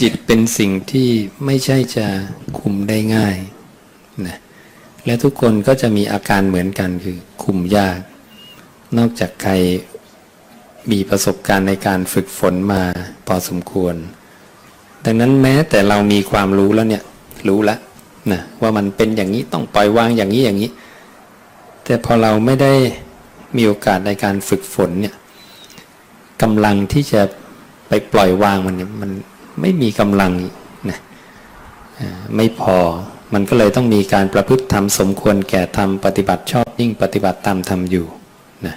จิตเป็นสิ่งที่ไม่ใช่จะคุมได้ง่ายนะและทุกคนก็จะมีอาการเหมือนกันคือคุมยาก นอกจากใครมีประสบการณ์ในการฝึกฝนมาพอสมควร ดังนั้นแม้แต่เรามีความรู้แล้วเนี่ยรู้แล้วนะว่ามันเป็นอย่างนี้ต้องปล่อยวางอย่างนี้อย่างนี้ แต่พอเราไม่ได้มีโอกาสในการฝึกฝนเนี่ยกำลังที่จะไปปล่อยวางมันเนี่ยมัน ไม่มีกำลังนะไม่พอมันก็เลยต้องมีการประพฤติธรรมสมควรแก่ธรรมปฏิบัติชอบยิ่งปฏิบัติตามธรรมอยู่นะ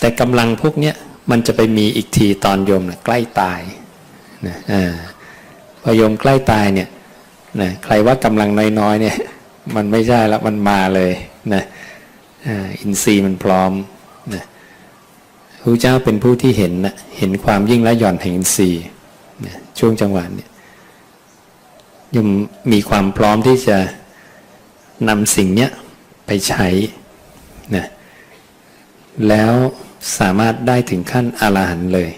แต่กำลังพวกเนี้ยมันจะไปมีอีกทีตอนโยมนะใกล้ตายนะพอโยมใกล้ตายเนี่ยนะใครว่ากำลังน้อยๆเนี่ยมันไม่ใช่แล้วมันมาเลยนะอินทรีย์มันพร้อมนะพระเจ้าเป็นผู้ที่เห็นนะเห็นความยิ่งและหย่อนแห่งอินทรีย์ ช่วงจังหวะเนี่ยย่อมมีความพร้อมที่จะนำสิ่งเนี้ยไปใช้นะแล้วสามารถได้ถึงขั้นอรหันต์เลย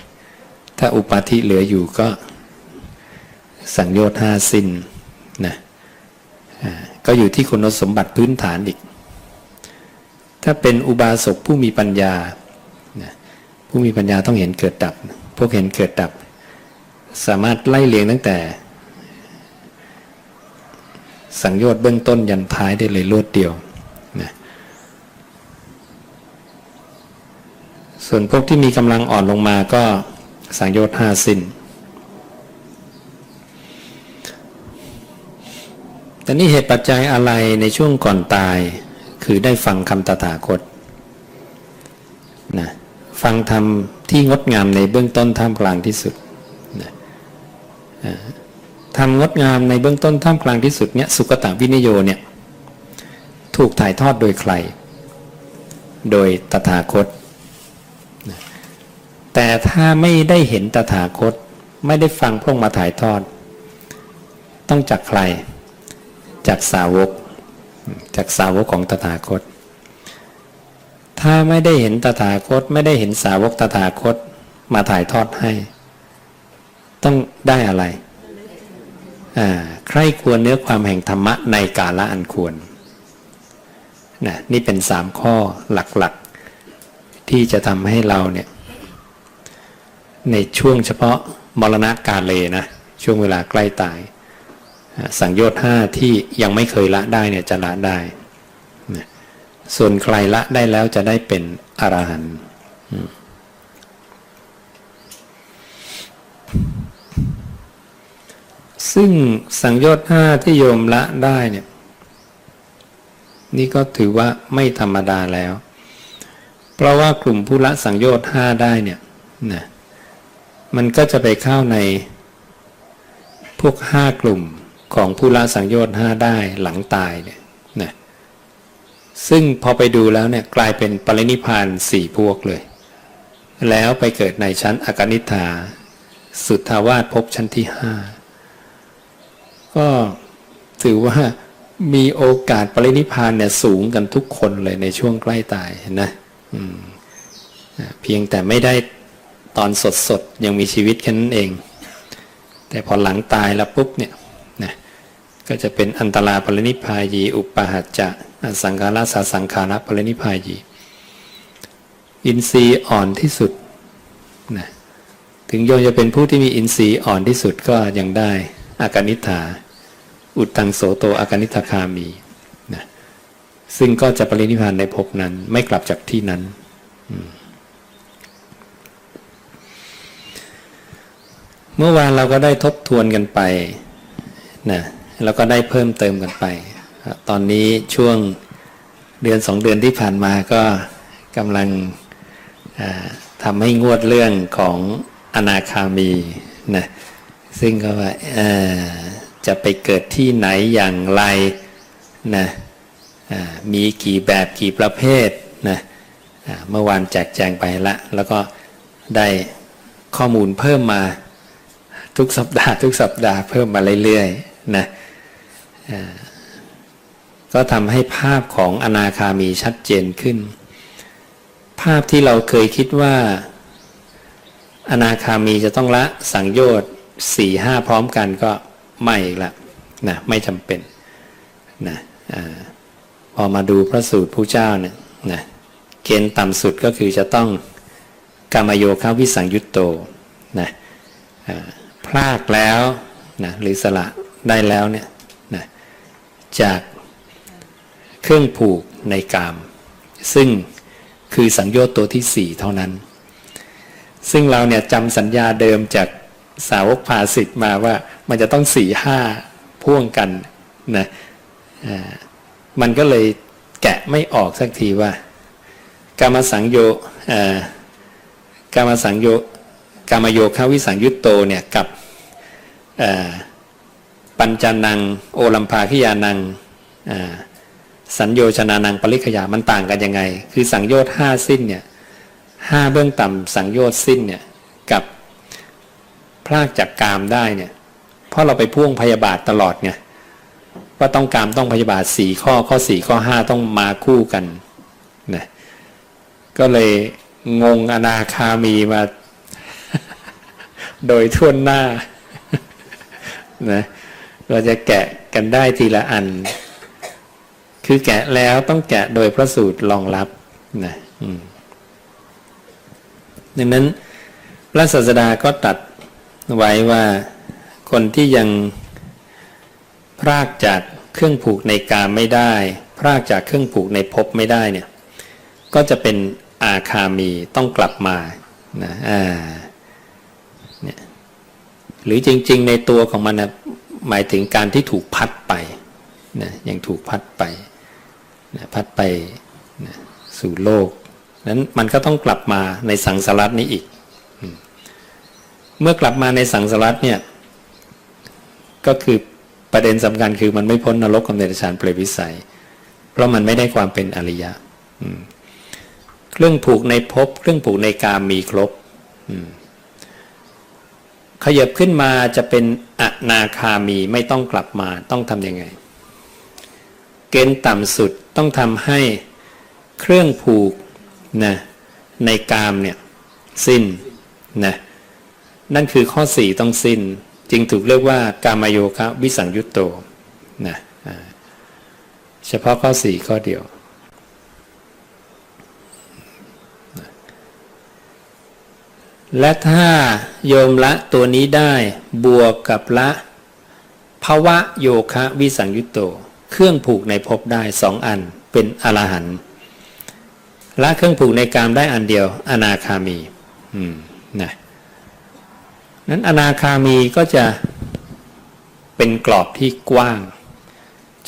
ถ้าอุปาทิเหลืออยู่ก็สังโยชน์ห้าสิ้นนะก็อยู่ที่คุณสมบัติพื้นฐานอีก ถ้าเป็นอุบาสกผู้มีปัญญา ผู้มีปัญญาต้องเห็นเกิดดับ พวกเห็นเกิดดับ สามารถไล่เลียงตั้งแต่ สังโยชน์เบื้องต้นยันท้ายได้เลยรวดเดียวนะส่วนพวกที่มีกำลังอ่อนลงมาก็สังโยชน์ห้าสิ้นแต่นี่เหตุปัจจัยอะไรในช่วงก่อนตาย คือได้ฟังคำตถาคตนะฟังธรรมที่งดงามในเบื้องต้นท่ามกลางที่สุด ทำงดงามในเบื้องต้นท่ามกลางที่สุดเนี่ยสุกตะวินิโยเนี่ยถูกถ่ายทอดโดยใคร โดยตถาคต แต่ถ้าไม่ได้เห็นตถาคต ไม่ได้ฟังพระองค์มาถ่ายทอด ต้องจากใคร จากสาวก จากสาวกของตถาคต ถ้าไม่ได้เห็นตถาคต ไม่ได้เห็นสาวกตถาคตมาถ่ายทอดให้ ต้องได้อะไรใครควรเนื้อความแห่งธรรมะในกาละอันควรนะนี่เป็นสามข้อหลักๆ ที่จะทำให้เราเนี่ยในช่วงเฉพาะมรณะกาเลนะช่วงเวลาใกล้ตาย สังโยชน์ห้าที่ยังไม่เคยละได้เนี่ยจะละได้ ส่วนใครละได้แล้วจะได้เป็นอรหันต์ ซึ่งสังโยชน์ห้าที่โยมละได้เนี่ย นี่ก็ถือว่าไม่ธรรมดาแล้ว เพราะว่ากลุ่มผู้ละสังโยชน์ห้าได้เนี่ยนะมันก็จะไปเข้าในพวกห้ากลุ่มของผู้ละสังโยชน์ห้าได้หลังตายเนี่ยนะซึ่งพอไปดูแล้วเนี่ยกลายเป็นปรินิพานสี่พวกเลย แล้วไปเกิดในชั้นอากนิธาสุทธาวาสภพชั้นที่ห้า ก็ถือว่ามีโอกาสปรินิพานเนี่ยสูงกันทุกคนเลยในช่วงใกล้ตายนะเพียงแต่ไม่ได้ตอนสดสดยังมีชีวิตแค่นั้นเอง แต่พอหลังตายแล้วปุ๊บเนี่ยนะก็จะเป็นอันตราปรินิพายี อุปาหัจจะสังขาราสาสังขาระปรินิพายี อินทรีย์อ่อนที่สุดนะถึงโยมจะเป็นผู้ที่มีอินทรีย์อ่อนที่สุดก็ยังได้ อากานิฐาอุตังโสโตอากานิทาคามีนะซึ่งก็จะปรินิพานในภพนั้น ไม่กลับจากที่นั้น เมื่อวานเราก็ได้ทบทวนกันไปนะแล้วก็ได้เพิ่มเติมกันไป ตอนนี้ช่วงเดือนสองเดือนที่ผ่านมาก็กำลังทำให้งวดเรื่องของอนาคามีนะ ซึ่งก็ว่าจะไปเกิดที่ไหนอย่างไรนะมีกี่แบบกี่ประเภทนะเมื่อวานแจกแจงไปละ แล้วก็ได้ข้อมูลเพิ่มมาทุกสัปดาห์ ทุกสัปดาห์เพิ่มมาเรื่อยๆนะก็ทำให้ภาพของอนาคามีชัดเจนขึ้น ภาพที่เราเคยคิดว่า อนาคามีจะต้องละสังโยชน์ สี่ห้าพร้อมกันก็ไม่อีกละนะไม่จำเป็นนะอพอมาดูพระสูตรผู้เจ้าเนี่ยนะเกณฑ์ต่ำสุดก็คือจะต้องกามโยคะวิสังยุตโตนะพลากแล้วนะหรือสละได้แล้วเนี่ยนะจากเครื่องผูกในกาม ซึ่งคือสังโยชน์ตัวที่สี่เท่านั้น ซึ่งเราเนี่ยจำสัญญาเดิมจาก สาวกภาสิทธ์มาว่ามันจะต้องสี่ห้าพ่วงกันนะมันก็เลยแกะไม่ออกสักทีว่า กามสังโยกามสังโยกามโยคาวิสังยุตโตเนี่ยกับปัญจานัง โอลัมพาคิยานังสัญโยชนานังปริขยามันต่างกันยังไง คือสังโยชน์ห้าสิ้นเนี่ยห้าเบื้องต่ำสังโยชน์สิ้นเนี่ยกับ พรากจากกามได้เนี่ย เพราะเราไปพ่วงพยาบาทตลอดไงว่าต้องกามต้องพยาบาทสี่ข้อข้อสี่ข้อห้าต้องมาคู่กันนะก็เลยงงอนาคามีมา โดยทั่วหน้านะเราจะแกะกันได้ทีละอัน คือแกะแล้วต้องแกะโดยพระสูตรรองรับนะดังนั้นพระศาสดาก็ตัด ไว้ว่าคนที่ยังพรากจากเครื่องผูกในกามไม่ได้ พรากจากเครื่องผูกในภพไม่ได้เนี่ยก็จะเป็นอาคามีต้องกลับมานะอ่าเนี่ยหรือจริง ๆ ในตัวของมันนะหมายถึงการที่ถูกพัดไปนะยังถูกพัดไปนะพัดไปนะสู่โลกนั้นมันก็ต้องกลับมาในสังสารัตนี้อีก เมื่อกลับมาในสังสารวัตเนี่ย ก็คือประเด็นสำคัญคือมันไม่พ้นนรกกับเดรัจฉานเปรตวิสัย เพราะมันไม่ได้ความเป็นอริยะเครื่องผูกในภพเครื่องผูกในกามมีครบขยับขึ้นมาจะเป็นอนาคามีไม่ต้องกลับมาต้องทำยังไง เกณฑ์ต่ำสุดต้องทำให้เครื่องผูกนะในกามเนี่ย สิ้นนะ นั่นคือข้อสี่ต้องสิ้น จึงถูกเรียกว่ากามโยคะวิสังยุตโตนะเฉพาะข้อสี่ข้อเดียวและถ้าโยมละตัวนี้ได้บวกกับละภาวะโยคะวิสังยุตโต เครื่องผูกในภพได้สองอันเป็นอรหันต์ละเครื่องผูกในกามได้อันเดียว อนาคามี อืมนะ นั้นอนาคามีก็จะเป็นกรอบที่กว้าง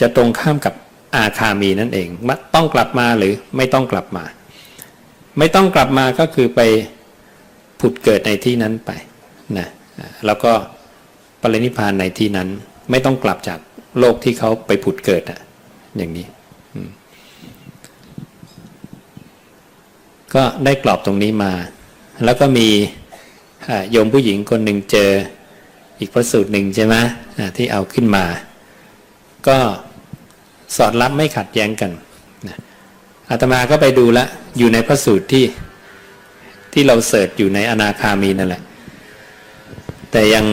จะตรงข้ามกับอาคามีนั่นเองมะต้องกลับมาหรือไม่ต้องกลับมา ไม่ต้องกลับมาก็คือไปผุดเกิดในที่นั้นไปนะแล้วก็ปรินิพานในที่นั้น ไม่ต้องกลับจากโลกที่เขาไปผุดเกิดอะอย่างนี้ก็ได้กรอบตรงนี้มา แล้วก็มี โยมผู้หญิงคนหนึ่งเจออีกพระสูตรหนึ่งใช่ไหมที่เอาขึ้นมา ก็สอดรับไม่ขัดแย้งกันอาตมาก็ไปดูละอยู่ในพระสูตรที่ที่เราเสิร์ชอยู่ในอนาคามีนั่นแหละ แต่ยัง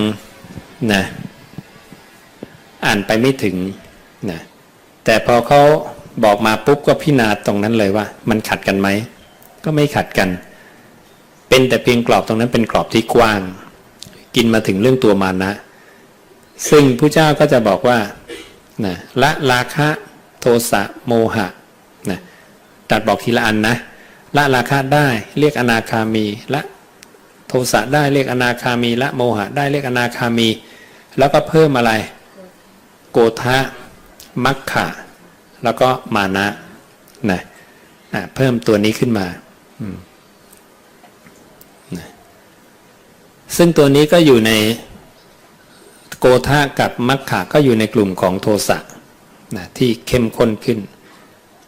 นะอ่านไปไม่ถึงนะแต่พอเขาบอกมาปุ๊บก็พิจารณาตรงนั้นเลยว่า มันขัดกันไหม ก็ไม่ขัดกัน เป็นแต่เพียงกรอบตรงนั้นเป็นกรอบที่กว้าง กินมาถึงเรื่องตัวมานะ ซึ่งผู้เจ้าก็จะบอกว่านะละราคะโทสะโมหะนะตัดบอกทีละอันนะละราคะได้เรียกอนาคามีละโทสะได้เรียกอนาคามีละโมหะได้เรียกอนาคามี แล้วก็เพิ่มอะไร โกทะมัคคะแล้วก็มานะนะอะเพิ่มตัวนี้ขึ้นมา อืมนะ ซึ่งตัวนี้ก็อยู่ในโกทะกับมัคคะก็อยู่ในกลุ่มของโทสะนะที่เข้มข้นขึ้น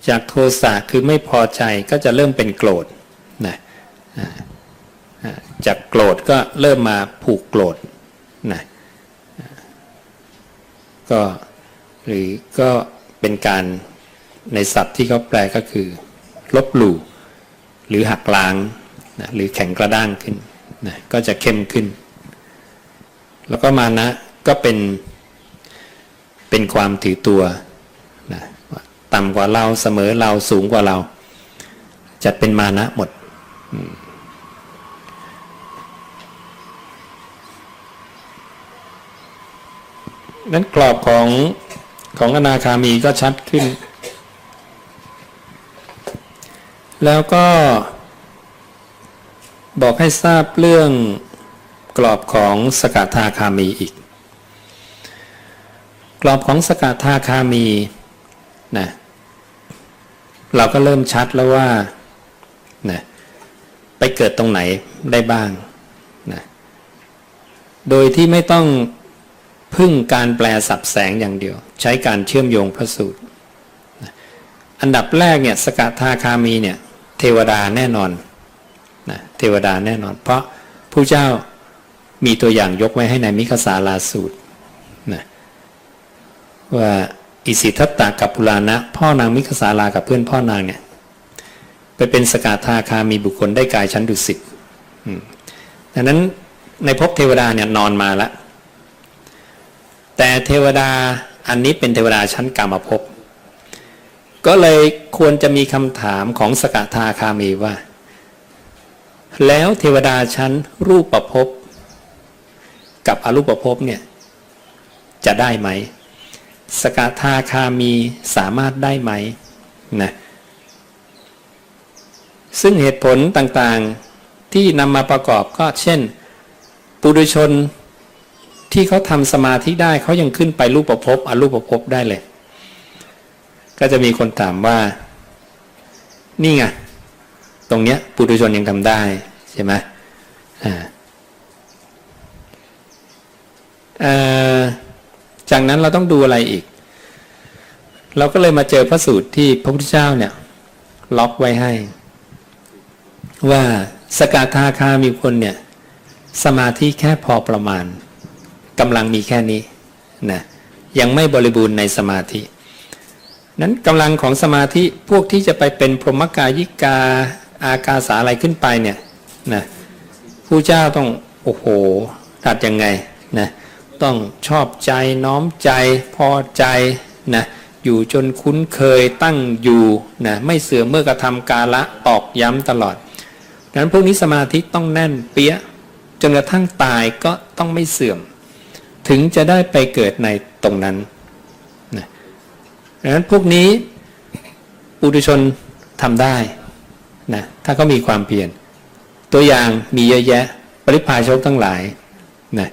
จากโทสะคือไม่พอใจก็จะเริ่มเป็นโกรธนะจากโกรธก็เริ่มมาผูกโกรธนะก็หรือก็เป็นการในศัพท์ที่เขาแปลก็คือ ลบหลู่หรือหักล้างนะหรือแข็งกระด้างขึ้น นะก็จะเข้มขึ้น แล้วก็มานะก็เป็นเป็นความถือตัวนะต่ำกว่าเราเสมอเราสูงกว่าเรา จัดเป็นมานะหมดนั้นกรอบของของอนาคามีก็ชัดขึ้น แล้วก็ บอกให้ทราบเรื่องกรอบของสกทาคามีอีก กรอบของสกทาคามีนะเราก็เริ่มชัดแล้วว่านะไปเกิดตรงไหนได้บ้างนะโดยที่ไม่ต้องพึ่งการแปลสับแสงอย่างเดียว ใช้การเชื่อมโยงพระสูตรนะอันดับแรกเนี่ยสกทาคามีเนี่ยเทวดาแน่นอน นะเทวดาแน่นอน เพราะผู้เจ้ามีตัวอย่างยกไว้ให้ในมิคสาลาสูตรนะว่าอิสิทัตตากับปุราณะพ่อนางมิคสาลากับเพื่อนพ่อนางเนี่ยไปเป็นสกทาคามีบุคคลได้กายชั้นดุสิตดังนั้นในภพเทวดาเนี่ยนอนมาแล้วแต่เทวดาอันนี้เป็นเทวดาชั้นกามภพก็เลยควรจะมีคำถามของสกทาคามีว่า แล้วเทวดาชั้นรูปประภพกับอรูปภพบเนี่ยจะได้ไหม สกทาคามีสามารถได้ไหมนะซึ่งเหตุผลต่างๆที่นำมาประกอบก็เช่น ปุถุชนที่เขาทำสมาธิได้เขายังขึ้นไปรูปประพบอรูปประพบได้เลย ก็จะมีคนถามว่า นี่ไง ตรงเนี้ยปุถุชนยังทำได้ใช่ไหมจากนั้นเราต้องดูอะไรอีก เราก็เลยมาเจอพระสูตรที่พระพุทธเจ้าเนี่ยล็อกไว้ให้ ว่าสกาทาคามีคนเนี่ยสมาธิแค่พอประมาณกำลังมีแค่นี้นะยังไม่บริบูรณ์ในสมาธิ นั้นกำลังของสมาธิพวกที่จะไปเป็นพรหมกายิกา อากาสาอะไรขึ้นไปเนี่ยนะผู้เจ้าต้องโอ้โหตัดยังไงนะต้องชอบใจน้อมใจพอใจนะอยู่จนคุ้นเคยตั้งอยู่นะไม่เสื่อมเมื่อกระทำกาละตอกย้ำตลอดดังนั้นพวกนี้สมาธิต้องแน่นเปี้ยจนกระทั่งตายก็ต้องไม่เสื่อม ถึงจะได้ไปเกิดในตรงนั้นนะดังนั้นพวกนี้ปุถุชนทำได้ ถ้าเขามีความเพียรตัวอย่างมีเยอะแยะ ปริพาชกทั้งหลายนะ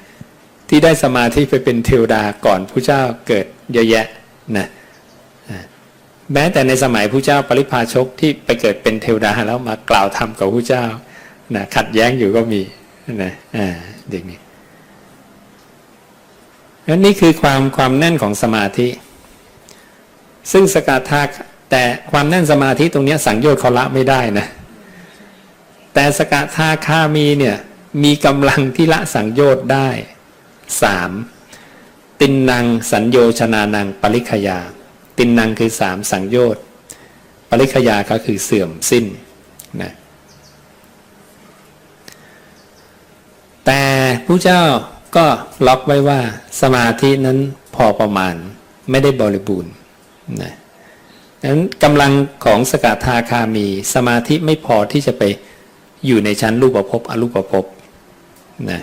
ที่ได้สมาธิไปเป็นเทวดาก่อนผู้เจ้าเกิดเยอะแยะนะแม้แต่ในสมัยผู้เจ้าปริพาชกที่ไปเกิดเป็นเทวดาแล้วมากล่าวธรรมกับผู้เจ้านะขัดแย้งอยู่ก็มีนะอ่าเด็กนี้นั่นนี่คือความความแน่นของสมาธิ ซึ่งสกัดทาแต่ความแน่นสมาธิตรงนี้สังโยชน์เขาละไม่ได้นะ แต่สกทาคามีเนี่ยมีกำลังที่ละสังโยชน์ได้สามตินนางสัญโยชนานังปริคยา ตินนางคือสามสังโยชน์ปริคยาก็คือเสื่อมสิ้นนะแต่ผู้เจ้าก็ล็อกไว้ว่าสมาธินั้นพอประมาณไม่ได้บริบูรณ์นะนั้นกำลังของสกทาคามีสมาธิไม่พอที่จะไป อยู่ในชั้นรูปภพอรูปภพนะ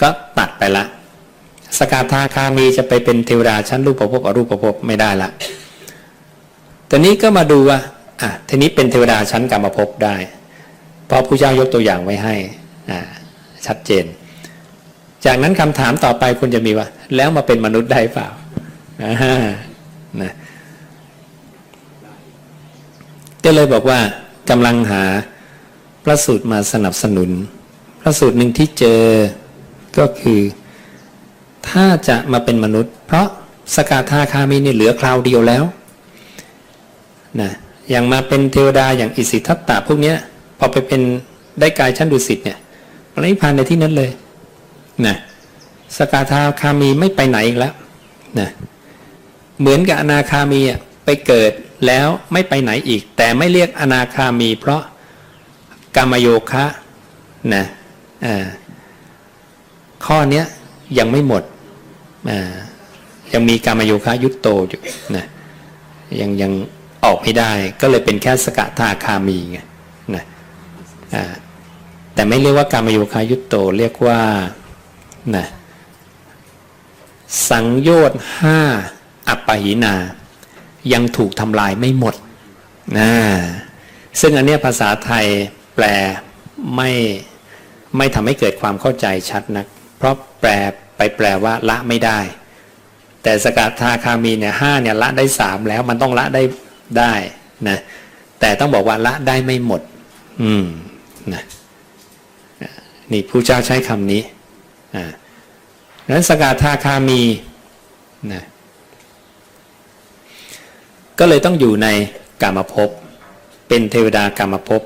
ก็ตัดไปละ สกทาคามีจะไปเป็นเทวดาชั้นรูปภพอรูปภพไม่ได้ละตอนนี้ก็มาดูว่าอะทีนี้เป็นเทวดาชั้นกรรมภพได้ เพราะผู้เจ้ายกตัวอย่างไว้ให้อ่าชัดเจน จากนั้นคำถามต่อไปคุณจะมีว่า แล้วมาเป็นมนุษย์ได้เปล่าอ่านะก็เลยบอกว่ากำลังหา พระสูตรมาสนับสนุน พระสูตรหนึ่งที่เจอก็คือ ถ้าจะมาเป็นมนุษย์ เพราะสกาธาคามีนี่เหลือคราวเดียวแล้วนะอย่างมาเป็นเทวดาอย่างอิสิทัตตาพวกเนี้ยพอไปเป็นได้กายชั้นดุสิตเนี่ยปรินิพพานในที่นั้นเลยนะสกาธาคามีไม่ไปไหนอีกแล้วนะเหมือนกับอนาคามีอะไปเกิดแล้วไม่ไปไหนอีก แต่ไม่เรียกอนาคามี เพราะ กรรมโยคะนะข้อนี้ยังไม่หมดยังมีกามโยคะยุตโตอยู่นะยังยังออกไม่ได้ก็เลยเป็นแค่สกทาคามีไงนะแต่ไม่เรียกว่ากามโยคะยุตโตเรียกว่านะสังโยชน์ห้าอัปปหินา ยังถูกทำลายไม่หมดนะซึ่งอันเนี้ยภาษาไทย แปลไม่ไม่ทำให้เกิดความเข้าใจชัดนัก เพราะแปลไปแปลว่าละไม่ได้ แต่สกทาคามีเนี่ยห้าเนี่ยละได้สามแล้วมันต้องละได้ได้นะแต่ต้องบอกว่าละได้ไม่หมด อืมนะนี่ผู้เจ้าใช้คำนี้อ่านั้นสกทาคามีนะก็เลยต้องอยู่ในกามภพเป็นเทวดากามภพ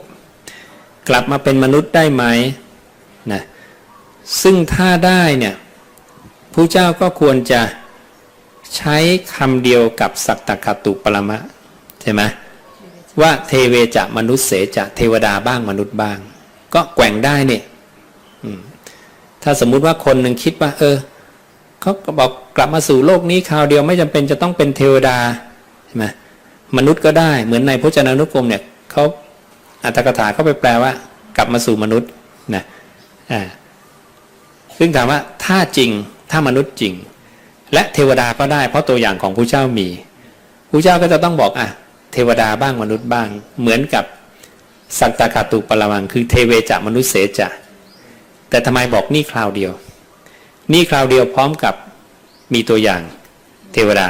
กลับมาเป็นมนุษย์ได้ไหมนะซึ่งถ้าได้เนี่ยผู้เจ้าก็ควรจะใช้คำเดียวกับสัตตคตุปรมะใช่ไหมว่าเทเวจะมนุษย์เสจะเทวดาบ้างมนุษย์บ้าง ก็แกว่งได้เนี่ยถ้าสมมุติว่าคนหนึ่งคิดว่า เออเขาก็บอกกลับมาสู่โลกนี้คราวเดียวไม่จำเป็นจะต้องเป็นเทวดาใช่ไหมมนุษย์ก็ได้เหมือนในพจนานุกรมเนี่ยเขา อัตถกถาเขาไปแปลว่า กลับมาสู่มนุษย์นะอ่าซึ่งถามว่าถ้าจริงถ้ามนุษย์จริง และเทวดาก็ได้ เพราะตัวอย่างของผู้เจ้ามีผู้เจ้าก็จะต้องบอกอะเทวดาบ้างมนุษย์บ้าง เหมือนกับสัตตคาตุปรมังคือเทเวจะมนุษย์เสจะแต่ทำไมบอกนี่คราวเดียว นี่คราวเดียวพร้อมกับมีตัวอย่างเทวดา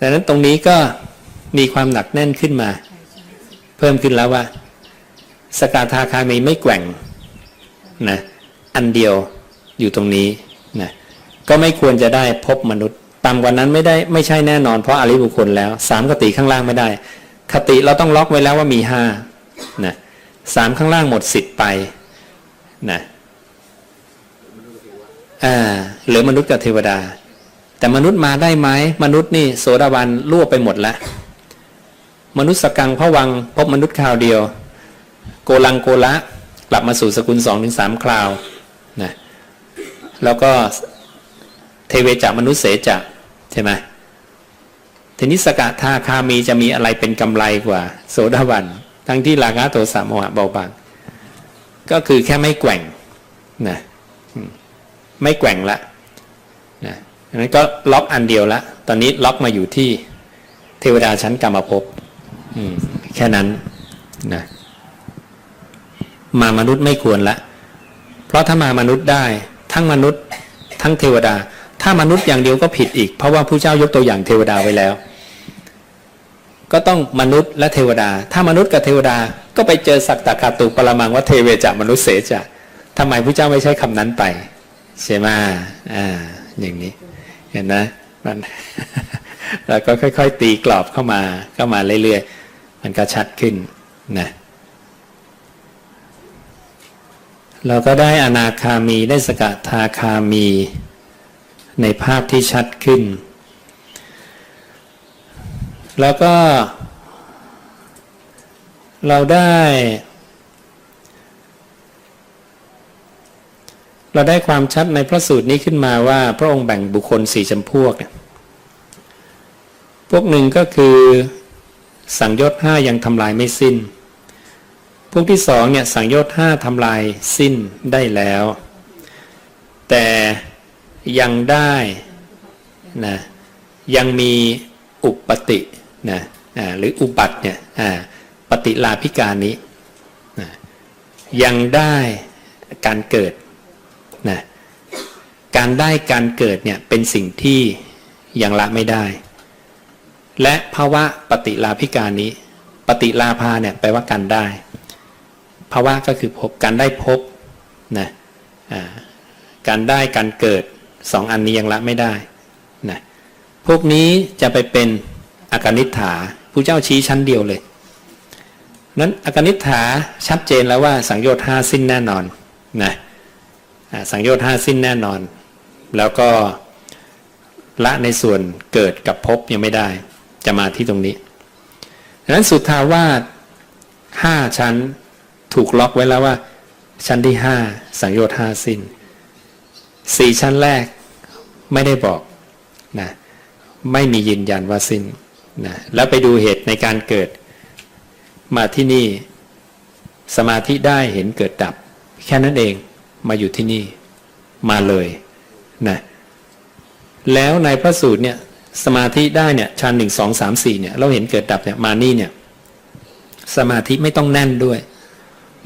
ดังนั้นตรงนี้ก็มีความหนักแน่นขึ้นมา เพิ่มขึ้นแล้วว่า สกาทาคามีไม่แกว่งนะอันเดียวอยู่ตรงนี้นะก็ไม่ควรจะได้พบมนุษย์ต่ำกว่านั้นไม่ได้ไม่ใช่แน่นอนเพราะอริบุคคลแล้วสามคติข้างล่างไม่ได้ คติเราต้องล็อกไว้แล้วว่ามีห้านะสามข้างล่างหมดสิทธิ์ไปนะอ่าหลือมนุษย์กับเทวดา แต่มนุษย์มาได้ไหมมนุษย์นี่โสดาบันรั่วไปหมดแล้ว มนุษย์สกังพระวัง พบมนุษย์คราวเดียว โกลังโกละกลับมาสู่สกุลสองถึงสามคราวนะแล้วก็เทเวจามนุษย์เสจะใช่ไหมทีนี้สกทาคามีจะมีอะไรเป็นกำไรกว่า โสดาบันทั้งที่ราคะโทสะโมหะเบาบางก็คือแค่ไม่แกว่งนะไม่แกว่งละนะงนั้นก็ล็อกอันเดียวละ ตอนนี้ล็อกมาอยู่ที่เทวดาชั้นกรรมภพ แค่นั้นนะมามนุษย์ไม่ควรละ เพราะถ้ามามนุษย์ได้ ทั้งมนุษย์ ทั้งเทวดา ถ้ามนุษย์อย่างเดียวก็ผิดอีก เพราะว่าผู้เจ้ายกตัวอย่างเทวดาไว้แล้ว ก็ต้องมนุษย์และเทวดา ถ้ามนุษย์กับเทวดาก็ไปเจอสักตะคาตุปรมังว่าเทเวจะมนุษย์เสจะทำไมผู้เจ้าไม่ใช้คำนั้นไปใช่ไหมอ่า อย่างนี้ เห็นนะมันแล้วก็ค่อย ๆ ตีกรอบเข้ามาเข้ามาเรื่อยๆ มันก็ชัดขึ้นนะเราก็ได้อนาคามีได้สกทาคามี ในภาพที่ชัดขึ้น แล้วก็ เราได้ เราได้ความชัดในพระสูตรนี้ขึ้นมาว่า พระองค์แบ่งบุคคลสี่จำพวก พวกหนึ่งก็คือ สังโยชน์ห้ายังทำลายไม่สิ้น พวกที่สองเนี่ยสังโยชน์ห้าทำลายสิ้นได้แล้ว แต่ยังได้นะยังมีอุปตินะอ่าหรืออุบัติเนี่ยอ่าปฏิลาภิการนี้นะยังได้การเกิดนะการได้การเกิดเนี่ยเป็นสิ่งที่ยังละไม่ได้ และภาวะปฏิลาภิการนี้ ปฏิลาภาเนี่ยแปลว่าการได้ภาวะก็คือพบการได้พบนะการได้การเกิดสองอันนี้ยังละไม่ได้นะพวกนี้จะไปเป็นอาการนิฐาผู้เจ้าชี้ชั้นเดียวเลยนั้นอาการนิฐาชัดเจนแล้วว่าสังโยชน์ห้าสิ้นแน่นอนนะสังโยชน์ห้าสิ้นแน่นอน แล้วก็ละในส่วนเกิดกับพบยังไม่ได้ จะมาที่ตรงนี้ดังนั้นสุทธาวาสห้าชั้นถูกล็อกไว้แล้วว่า ชั้นที่ห้าสังโยชน์ห้าสิ้นสี่ชั้นแรกไม่ได้บอกนะไม่มียืนยันว่าสิ้นนะแล้วไปดูเหตุในการเกิด มาที่นี่สมาธิได้เห็นเกิดดับ แค่นั้นเองมาอยู่ที่นี่มาเลยนะแล้วในพระสูตรเนี่ย สมาธิได้เนี่ยชั้นหนึ่งสองสามสี่เนี่ยเราเห็นเกิดดับเนี่ยมานี่เนี่ยสมาธิไม่ต้องแน่นด้วย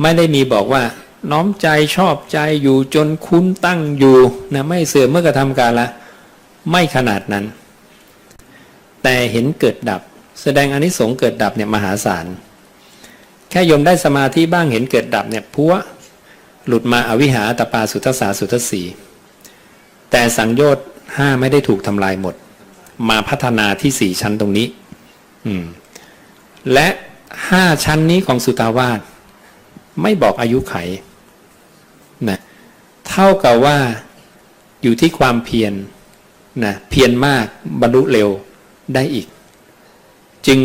ไม่ได้มีบอกว่า น้อมใจชอบใจอยู่จนคุ้นตั้งอยู่นะไม่เสื่อมเมื่อกระทำการละ ไม่ขนาดนั้น แต่เห็นเกิดดับ แสดงอนิสงส์เกิดดับเนี่ยมหาศาลแค่ยมได้สมาธิบ้างเห็นเกิดดับเนี่ยพัวหลุดมาอาวิหาตปาสุทธสาสุทธสีแต่สังโยชน์ห้าไม่ได้ถูกทำลายหมด มาพัฒนาที่สี่ชั้นตรงนี้ อืม และห้าชั้นนี้ของสุตาวาสไม่บอกอายุไขนะเท่ากับว่าอยู่ที่ความเพียรนะเพียรมากบรรลุเร็วได้อีก จึง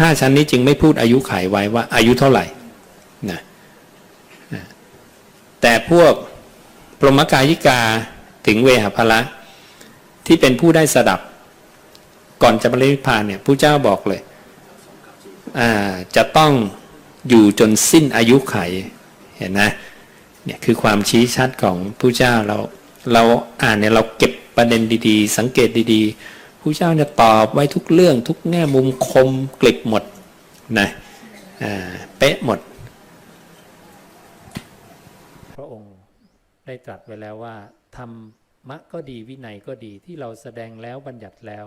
ห้าชั้นนี้จึงไม่พูดอายุไขไว้ว่าอายุเท่าไหร่นะนะแต่พวกปรมกายิกาถึงเวหภละที่เป็นผู้ได้สดับ ก่อนจะบรรลุนิพพานเนี่ยผู้เจ้าบอกเลยอ่าจะต้องอยู่จนสิ้นอายุไขเห็นนะเนี่ยคือความชี้ชัดของผู้เจ้าเรา เราอ่านเนี่ยเราเก็บประเด็นดีๆ สังเกตดีๆผู้เจ้าเนี่ยตอบไว้ทุกเรื่องทุกแง่มุมคมกลิบหมดนะอ่าเป๊ะหมด พระองค์ได้ตรัสไว้แล้วว่าธรรมะก็ดีวินัยก็ดีที่เราแสดงแล้วบัญญัติแล้ว